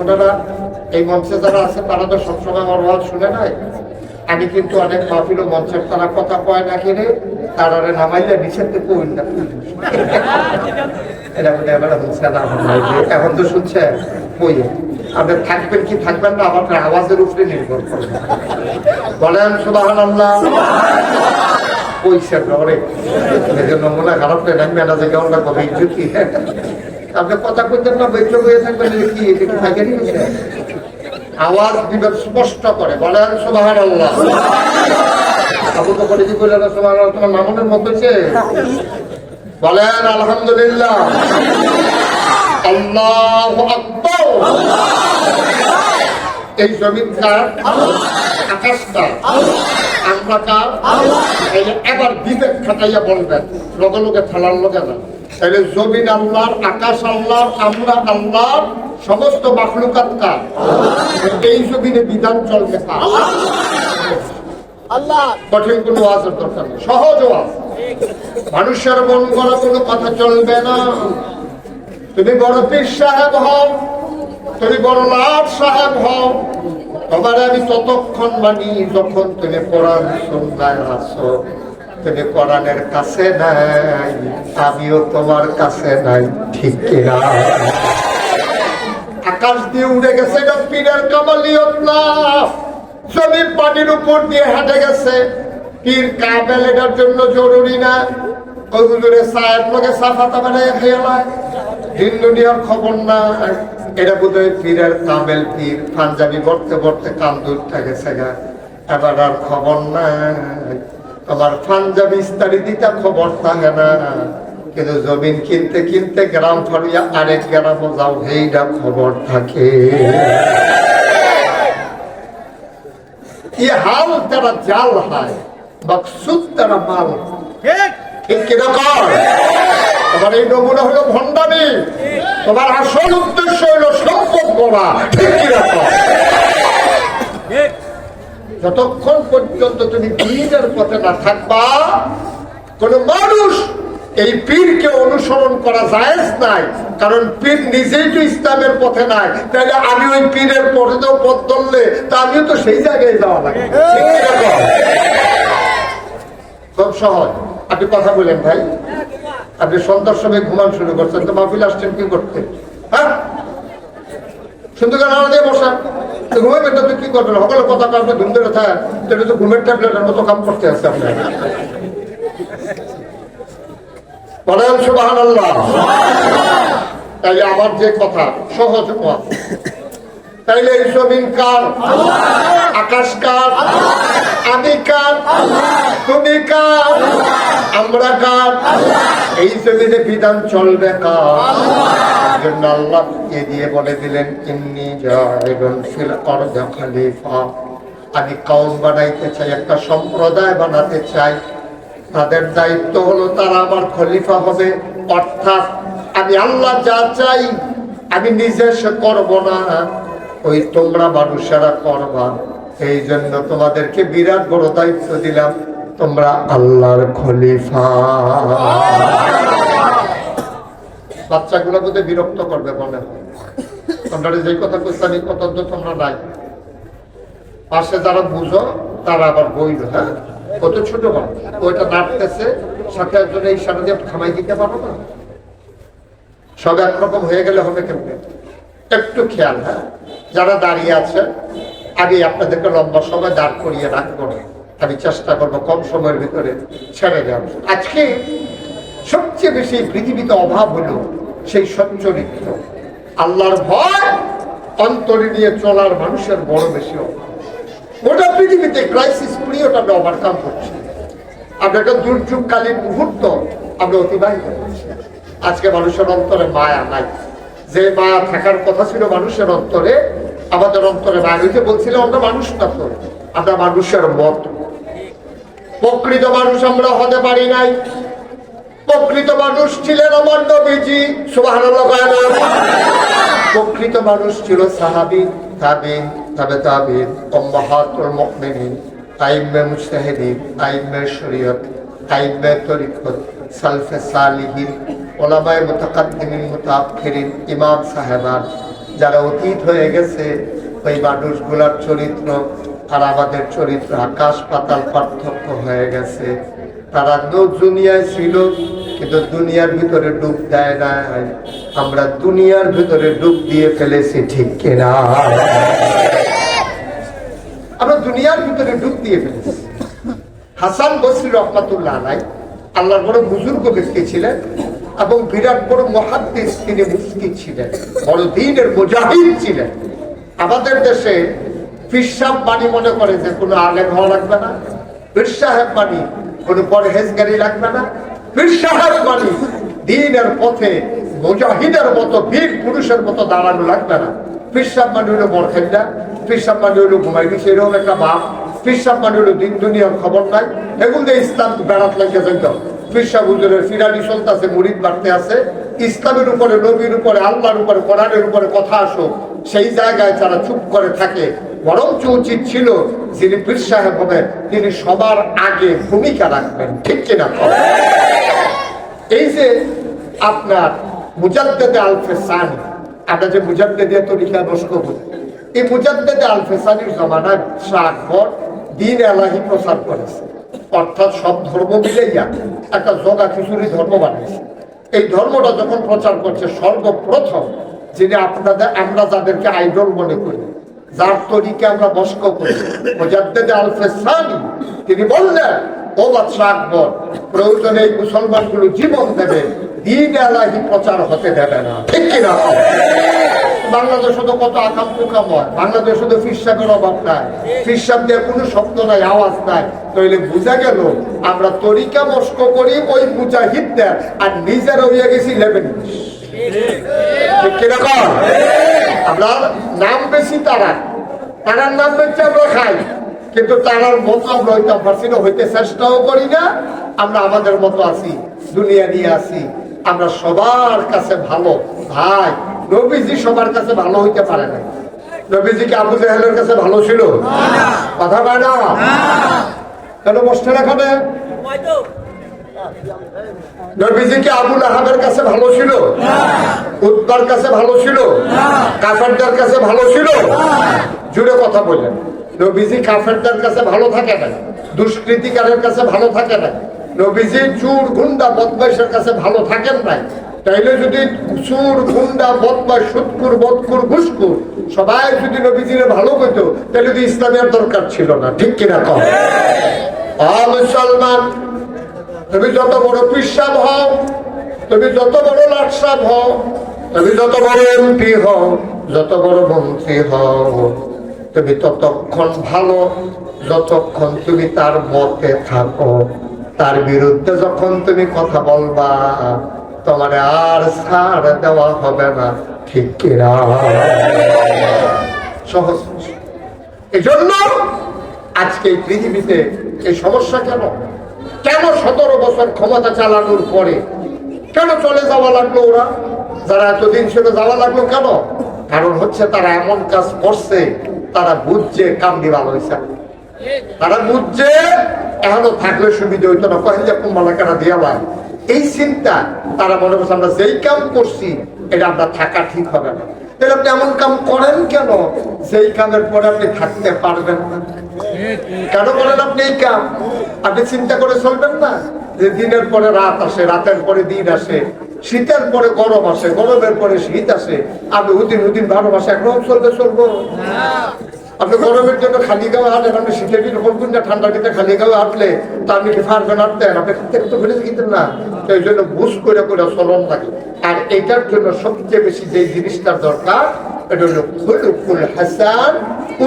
ওনারা এই মঞ্চে যারা আছে, তারা তো সবসময় আমার শুনে নাই আমি কিন্তু অনেক মাহফিল মঞ্চের তারা কথা কয় না কিনে তারারে নামাইলে নিচের থেকে কই না এটা বলে হচ্ছে এখন তো শুনছে কই আপনি থাকবেন কি থাকবেন না আমার আওয়াজের উপরে নির্ভর করবে বলেন সুবাহান আল্লাহ করে এজন্য মনে খারাপ কথা ইজ্জুতি আপনি কথা কইতেন না, বৈঠক হয়ে থাকবেন কি আওয়াজ দিবেন স্পষ্ট করে, বলেন সুবাহান আল্লাহ আলহামদুলিল্লাহ এই জমিন কার? আমরা এবার বিবেক খাটাইয়া বলবেন, লগে লগে ফেলার লগে না। তাহলে জমিন আল্লাহর আকাশ আল্লাহর আমরা আল্লাহর সমস্ত মাখলুকাত কার? এই জমিনে বিধান চলবে কার? আল্লাহ। কঠিন কোনো ওয়াজের দরকার নেই সহজ ওয়াজ। মানুষের মন করা কোনো কথা চলবে না। তুমি বড় পীর সাহেব হও তুমি বড় সাহেব হও তোমার আমি ততক্ষণ মানি যখন তুমি কোরআন সন্ধ্যায় আসো। তুমি কোরআনের কাছে নাই, আমিও তোমার কাছে নাই, ঠিক কিনা? আকাশ দিয়ে উড়ে গেছে এটা পীরের কামালিয়ত না জমি পানির উপর দিয়ে হেঁটে গেছে। পীর কাবেল এটার জন্য জরুরি না। ওই হুজুরে সাহেব লোকে সাফাতা বানায় খেয়ালায় দিন খবর না। এটা বোধহয় পীরের কামেল পীর। পাঞ্জাবি বর্তে বর্তে কাম দূর থাকে সেগা এবার আর খবর নাই। আবার পাঞ্জাবি ইস্তারি দিতে খবর থাকে না। কিন্তু জমিন কিনতে কিনতে গ্রাম ফাড়িয়া আরেক গ্রামও যাও এইটা খবর থাকে। ইয়ে হাল তারা জাল হয় মকসুদ তারা মাল। তোমার এই নমুনা হলো ভণ্ডামি। তোমার আসল উদ্দেশ্য হলো সম্পদ করা ঠিক কীরকম যতক্ষণ পর্যন্ত তুমি পীরের পথে না থাকবা, কোন মানুষ এই পীরকে অনুসরণ করা জায়েজ নাই, কারণ পীর নিজেই তো ইসলামের পথে নাই। তাহলে আমি ওই পীরের পথে তো পথ ধরলে, তা আমিও তো সেই জায়গায় যাওয়া লাগে খুব সহজ। আপনি কথা বলেন ভাই। আপনি সন্ধ্যার সময় ঘুমান শুরু করছেন, তো মাহফিল আসছেন কি করতে? হ্যাঁ? শুধু গান দিয়ে তো কি সকালে কথা ঘুম ধরে তাহলে তো ঘুমের ট্যাবলেটের মতো কাম করতে আছে আপনার। বলেন সুবাহ আল্লাহ তাই আমার যে কথা, সহজ পথ। তাইলে এই জমিন কার? আকাশ কার? আমি কার? তুমি কার? আমরা কার? এই জমিনে বিধান চলবে কার? জন্য আল্লাহ কে দিয়ে বলে দিলেন, ইন্নি ফিল আরদি খলিফা। আমি কওম বানাইতে চাই, একটা সম্প্রদায় বানাতে চাই। তাদের দায়িত্ব হলো তারা আমার খলিফা হবে। অর্থাৎ আমি আল্লাহ যা চাই, আমি নিজে সে করব না। ওই তোমরা মানুষেরা করবা। এই জন্য তোমাদেরকে বিরাট বড় দায়িত্ব দিলাম, তোমরা আল্লাহর খলিফা। বাচ্চাগুলো বোধহয় বিরক্ত করবে মনে হয় যে কথা করতাম এই কথা তো তোমরা নাই। পাশে যারা বুঝো, তারা আবার বইল হ্যাঁ? কত ছোট মানুষ ওইটা নাড়তেছে, সাথে একজন এই সারা দিয়ে থামাই দিতে পারো না। সব একরকম হয়ে গেলে হবে কেমনে? একটু খেয়াল হ্যাঁ? যারা দাঁড়িয়ে আছে আগে আপনাদেরকে লম্বা সময় দাঁড় করিয়ে রাখব আমি চেষ্টা করব কম সময়ের ভিতরে ছেড়ে দেওয়ার। আজকে সবচেয়ে বেশি পৃথিবীতে অভাব হলো সেই সচ্চরিত্র আল্লাহর ভয় অন্তরে নিয়ে চলার মানুষের বড় বেশি গোটা পৃথিবীতে ক্রাইসিস পিরিয়ড আমরা ওভারকাম করছি। আমরা একটা দুর্যোগকালীন মুহূর্ত আমরা অতিবাহিত করছি। আজকে মানুষের অন্তরে মায়া নাই। যে মায়া থাকার কথা ছিল মানুষের অন্তরে, আমাদের অন্তরে মায়া হইতে বলছিলাম, আমরা মানুষ না তো, আমরা মানুষের মত। প্রকৃত মানুষ আমরা হতে পারি নাই। প্রকৃত মানুষ ছিলেন আমার নবীজি। সুবহানাল্লাহ প্রকৃত মানুষ ছিল সাহাবি, তাবিন, তাবে তাবিন, উম্মাহাতুল মুমিনিন, আইম্মে মুজতাহিদিন, আইম্মে শরীয়ত, আইম্মে তরিকত, সালফে সালিহিন ওলামায়ে মুতাকাদ্দিমিন, মুতাআখিরিন, ইমাম সাহেবান। যারা অতীত হয়ে গেছে, ওই মানুষগুলার চরিত্র আর আমাদের চরিত্র আকাশ পাতাল পার্থক্য হয়ে গেছে। তারা দুনিয়ায় ছিল কিন্তু দুনিয়ার ভিতরে ডুব দেয় না। আমরা দুনিয়ার ভিতরে ডুব দিয়ে ফেলেছি, ঠিক কিনা? আমরা দুনিয়ার ভিতরে ডুব দিয়ে ফেলেছি। হাসান বসরি রহমাতুল্লাহ আলাই আল্লাহর বড় বুজুর্গ ব্যক্তি ছিলেন এবং বিরাট বড় মহাদ্দেশ তিনি মুফতি ছিলেন, বড় দিনের মুজাহিদ ছিলেন। আমাদের দেশে ফিরসাব বাণী মনে করে যে কোনো আলেম হওয়া লাগবে না ফির সাহেব বাণী কোনো পরহেজগারি লাগবে না। সাহেব দিনের পথে মুজাহিদের মতো, বীর পুরুষের মতো দাঁড়ানো লাগবে না। ফিরসাব মানে হলো বরখেন্দা ফিরসাব মানে হলো ঘুমাইবি, সেরকম একটা বাপ। ফিরসাব মানে হলো দিন দুনিয়ার খবর নাই, এগুলো দিয়ে ইসলাম বেড়াত লাগে যাইত। ফিরসাব হুজুরের ফিরানি বাড়তে আছে। ইসলামের উপরে, নবীর উপরে, আল্লাহর উপরে, কোরআনের উপরে কথা আসো, সেই জায়গায় যারা চুপ করে থাকে। বরঞ্চ উচিত ছিল যিনি পীর সাহেব হবেন, তিনি সবার আগে ভূমিকা রাখবেন, ঠিক কিনা? এই যে আপনার মুজাদ্দেদে আলফেসানি আমরা যে মুজাদ্দেদে তরিকা নষ্ট করি এই মুজাদ্দেদে আলফেসানির জমানায় শাহ আকবর দিন এলাহি প্রচার করেছে। অর্থাৎ সব ধর্ম মিলেইয়া একটা জগা খিচুড়ি ধর্ম বানিয়েছে। এই ধর্মটা যখন প্রচার করছে, সর্বপ্রথম যিনি আপনাদের, আমরা যাদেরকে আইডল মনে করি, যার তরিকে আমরা বস্ক করি মুজাদ্দেদে আলফেসানি তিনি বললেন ও মুসলমানগুলো জীবন দেবে। দিন এলাহি প্রচার হতে দেবে না। ঠিক কিনা? তো কত আকাম হয় তো অভাব নাই। কোনো শব্দ নাই, আওয়াজ নাই। তাইলে বুঝা গেল, আমরা তরিকা মস্ক করি ওই মুজাহিদদের, আর নিজের হইয়া গেছি লেবেন কীরকম আমরা নাম বেশি তারা। তারার নাম বেশি আমরা খাই। কিন্তু তারার মতো আমরা হইতে পারছি না, হইতে চেষ্টাও করি না, আমরা আমাদের মতো আছি, দুনিয়া নিয়ে আছি। আমরা সবার কাছে ভালো, ভাই। নবীজি সবার কাছে ভালো হইতে পারে না নবীজি কি আবু জাহেলের কাছে ভালো ছিল? কথা পায় না? কেন বসছে না এখানে? নবীজি কি আবুল আহাবের কাছে ভালো ছিল? উত্তর কাছে ভালো ছিল? কাফেরদের কাছে ভালো ছিল? জুড়ে কথা বললেন নবীজি কাফেরদের কাছে ভালো থাকে না, দুষ্কৃতিকারের কাছে ভালো থাকে না। নবীজি চুর, গুন্ডা, বদমাইশের কাছে ভালো থাকেন নাই। তাইলে যদি চুর, গুন্ডা, বদমাইশ, সুৎকুর, বদকুর ঘুসকুর সবাই যদি নবীজিরে ভালো করতো তাহলে তো ইসলামের দরকার ছিল না, ঠিক কিনা কম মুসলমান, তুমি যত বড় পিসাব হও, তুমি যত বড় লাটসাব হও, তুমি যত বড় এমপি হও, যত বড় মন্ত্রী হও। তুমি ততক্ষণ ভালো, যতক্ষণ তুমি তার মতে থাকো, তার বিরুদ্ধে যখন তুমি কথা বলবা, তোমার আর ছাড় দেওয়া হবে না। ঠিক কিনা সহজ। এই জন্য আজকে পৃথিবীতে এই সমস্যা কেন? কেন সতেরো বছর ক্ষমতা চালানোর পরে কেন চলে যাওয়া লাগল ওরা? যারা এতদিন ছিল যাওয়া লাগল কেন? কারণ হচ্ছে তারা এমন কাজ করছে তারা বুঝছে কামড়ি ভালো হয়েছে। তারা বুঝছে, এখনও থাকলে সুবিধা হইতো না। কহেন যে কুম্বালা কেনা দিয়ালাম এই চিন্তা তারা মনে করছে, আমরা যেই কাম করছি, এটা আমরা থাকা ঠিক হবে না। তাহলে আপনি এমন কাম করেন কেন? যেই কামের পরে আপনি থাকতে পারবেন না। কেন করেন আপনি এই কাম? আপনি চিন্তা করে চলবেন না যে দিনের পরে রাত আসে, রাতের পরে দিন আসে। শীতের পরে গরম আসে, গরমের পরে শীত আসে। আপনি উদিন উদিন বারো মাসে একরকম চলবে চলবো। আপনি গরমের জন্য খালি গায়ে হাঁটেন আপনি শীতের দিন না ঠান্ডা দিতে খালি গায়ে হাঁটলে তা আপনি কি পারবেন হাঁটতেন আপনি খাতে তো ফেলে দিতেন না। তো এই জন্য বুঝ করে করে চলন লাগে। আর এটার জন্য সবচেয়ে বেশি যে জিনিসটার দরকার, এটা হলো খুলুকুল হাসান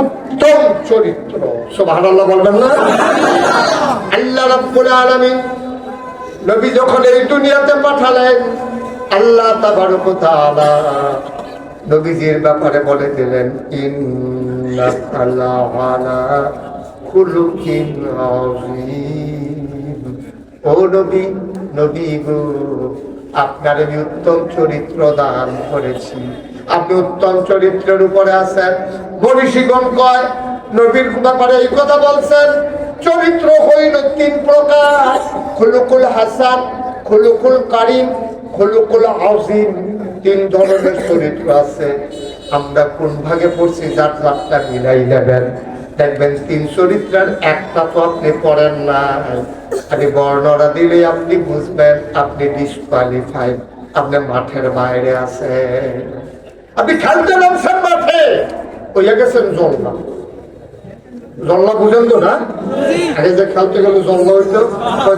উত্তম চরিত্র। সুবহানাল্লাহ বলবেন না? আল্লাহ রাব্বুল আলামিন নবী যখন এই দুনিয়াতে পাঠালেন, আল্লাহ তাবারক ওয়া তাআলা নবীজির ব্যাপারে বলে দিলেন ও নবী নবী গো, আপনার আমি উত্তম চরিত্র দান করেছি। আপনি উত্তম চরিত্রের উপরে আছেন। মনীষীগণ কয়, নবীর ব্যাপারে এই কথা বলছেন, চরিত্র হইল তিন প্রকার। খুলুকুল হাসান, খুলুকুল কারিম, খুলুকুল আজিম তিন ধরনের চরিত্র আছে। আমরা কোন ভাগে পড়ছি যার যারটা মিলাই নেবেন। দেখবেন তিন চরিত্রের একটা তো আপনি পড়েন না খালি বর্ণনা দিলে আপনি বুঝবেন, আপনি ডিসকোয়ালিফাইড আপনি মাঠের বাইরে আছেন। আপনি খেলতে নামছেন মাঠে। ওইয়া গেছেন জল্লা জল্লা বুঝেন তো না? আগে যে খেলতে গেলে জল্লা হইতো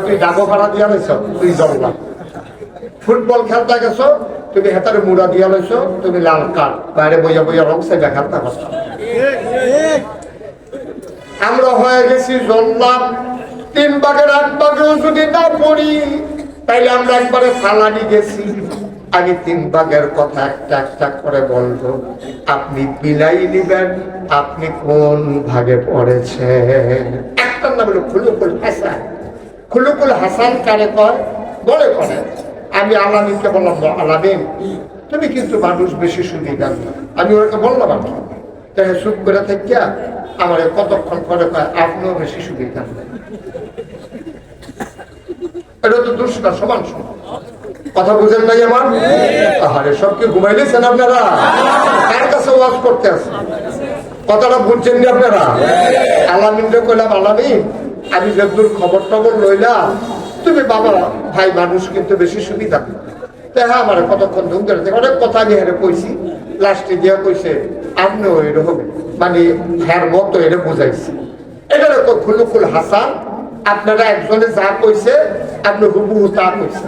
তুই ডাকো ভাড়া দিয়া নিছ তুই জল্লা ফুটবল খেলতে গেছো, তুমি হেতারে মুড়া দিয়া লইছো, তুমি লাল কার্ড। বাইরে বইয়া বইয়া রং সাইডে খেলতে পারছ আমরা হয়ে গেছি জল্লাম তিন ভাগের আট ভাগেও যদি না পড়ি, তাইলে আমরা একবারে ফালানি গেছি। আমি তিন ভাগের কথা একটা একটা করে বলব। আপনি বিলাই নিবেন আপনি কোন ভাগে পড়েছেন? একটার নাম হলো খুলুকুল হাসান। খুলুকুল হাসান কারে কয়? বলে করে আমি আলামিনকে বললাম আলামিন, তুমি কিন্তু মানুষ বেশি সুবিধা আমি ওকে বললাম কি। তাই সুখ করে থেকে আমার কতক্ষণ পরে কয়, আপনিও বেশি সুবিধা এটা তো দুষ্টা, সমান সমান। কথা বুঝেন নাই আমার আহারে, সব কি ঘুমাই দিয়েছেন আপনারা? কার কাছে ওয়াজ করতে আসেন কথাটা বুঝছেন নি আপনারা? আলামিনরে কইলাম আলামিন আমি যতদূর খবর টবর লইলাম, তুমি বাবা ভাই মানুষ কিন্তু বেশি সুবিধা। তাই হ্যাঁ আমার কতক্ষণ ধুম করে অনেক কথা আমি হেরে কইছি লাস্টে দিয়া কইছে আপনিও এরকম মানে হ্যার মতো এটা বুঝাইছি। এটা খুলুকুল হাসান, আপনারা একজনে যা কইছে, আপনি হুবহু তা কইছে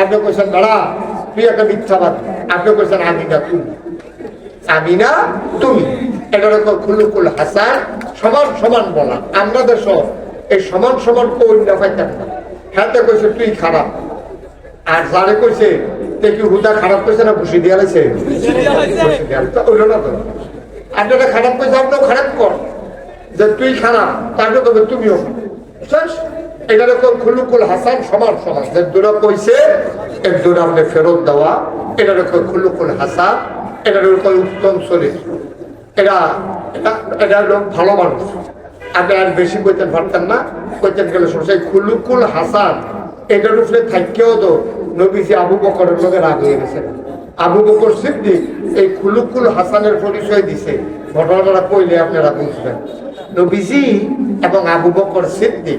আপনি কইছেন দাঁড়া তুই একটা মিথ্যাবাদ। আপনি কইছেন আমি না তুমি আমি না তুমি এটা তো খুলুকুল হাসান সমান সমান বলা। আমরা দেশ এই সমান সমান কই না পাইতাম না। হ্যাঁ কইছে তুই খারাপ। আর যারে কইছে তে কি হুদা খারাপ কইছে না বসে দিয়া লাইছে ওইলো না তো। আপনারা খারাপ কইছে আপনিও খারাপ কর। যে তুই খারাপ তাকে তবে তুমিও শেষ। খুলুকুল হাসান সমান ফেরত দেওয়া। খুলুকুল হাসান উত্তম এটা হলো ভালো মানুষ। আর বেশি না। খুলুকুল হাসান। এটার উপরে থাকেও তো নবীজি আবু বকরের লোকে রাগ হয়ে গেছে। আবু বকর সিদ্দিক এই খুলুকুল হাসানের পরিচয় দিছে। ঘটনাটা কইলে আপনারা বুঝবেন। নবীজি এবং আবু বকর সিদ্দিক